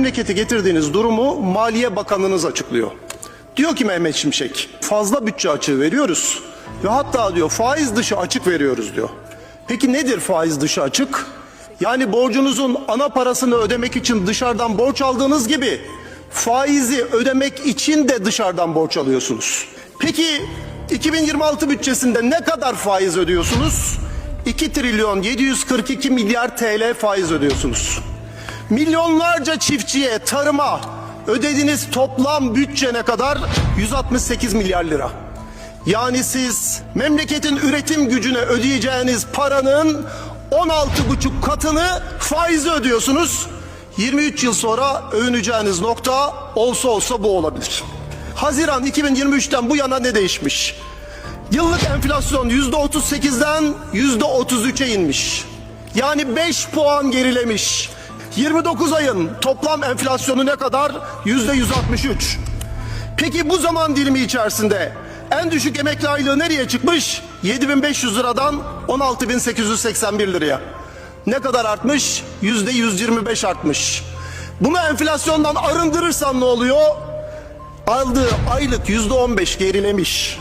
Memleketi getirdiğiniz durumu Maliye Bakanınız açıklıyor. Diyor ki Mehmet Şimşek fazla bütçe açığı veriyoruz ve hatta diyor faiz dışı açık veriyoruz diyor. Peki nedir faiz dışı açık? Yani borcunuzun ana parasını ödemek için dışarıdan borç aldığınız gibi faizi ödemek için de dışarıdan borç alıyorsunuz. Peki 2026 bütçesinde ne kadar faiz ödüyorsunuz? 2 trilyon 742 milyar TL faiz ödüyorsunuz. Milyonlarca çiftçiye, tarıma ödediğiniz toplam bütçe ne kadar? 168 milyar lira. Yani siz memleketin üretim gücüne ödeyeceğiniz paranın 16,5 katını faizi ödüyorsunuz. 23 yıl sonra övüneceğiniz nokta olsa olsa bu olabilir. Haziran 2023'ten bu yana ne değişmiş? Yıllık enflasyon %38'den %33'e inmiş. Yani 5 puan gerilemiş. 29 ayın toplam enflasyonu ne kadar? %163. Peki bu zaman dilimi içerisinde en düşük emekli aylığı nereye çıkmış? 7500 liradan 16881 liraya. Ne kadar artmış? %125 artmış. Bunu enflasyondan arındırırsan ne oluyor? Aldığı aylık yüzde on beş gerilemiş.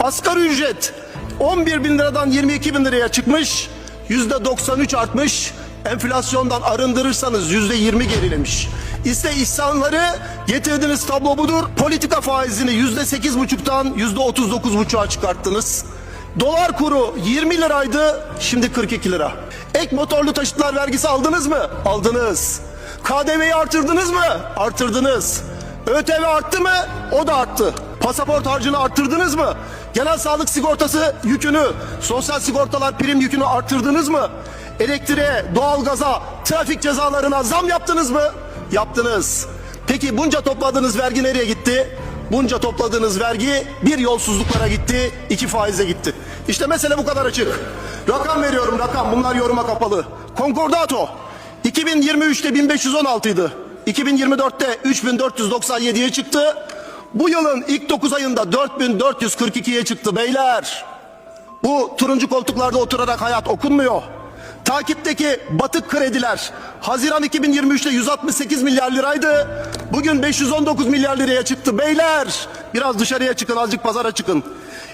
Asgari ücret 11 bin liradan 22 bin liraya çıkmış. Yüzde 93 artmış. Enflasyondan arındırırsanız yüzde 20 gerilemiş. İşte insanları getirdiğiniz tablo budur. Politika faizini yüzde sekiz buçuktan yüzde 39 buçuğa çıkarttınız. Dolar kuru 20 liraydı, şimdi 42 lira. Ek motorlu taşıtlar vergisi aldınız mı? Aldınız. KDV'yi artırdınız mı? Artırdınız. ÖTV arttı mı? O da arttı. Pasaport harcını arttırdınız mı? Genel sağlık sigortası yükünü, sosyal sigortalar prim yükünü arttırdınız mı? Elektriğe, doğalgaza, trafik cezalarına zam yaptınız mı? Yaptınız. Peki bunca topladığınız vergi nereye gitti? Bunca topladığınız vergi bir yolsuzluklara gitti, iki faize gitti. İşte mesele bu kadar açık. Rakam veriyorum rakam bunlar yoruma kapalı. Concordato 2023'te 1516 idi. 2024'te 3497'ye çıktı. Bu yılın ilk 9 ayında 4442'ye çıktı beyler. Bu turuncu koltuklarda oturarak hayat okunmuyor. Takipteki batık krediler Haziran 2023'te 168 milyar liraydı. Bugün 519 milyar liraya çıktı beyler. Biraz dışarıya çıkın azıcık pazara çıkın.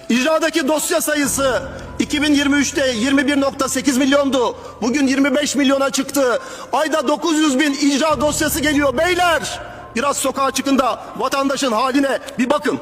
İcradaki dosya sayısı 2023'te 21.8 milyondu. Bugün 25 milyona çıktı. Ayda 900 bin icra dosyası geliyor beyler. Biraz sokağa çıkın da vatandaşın haline bir bakın.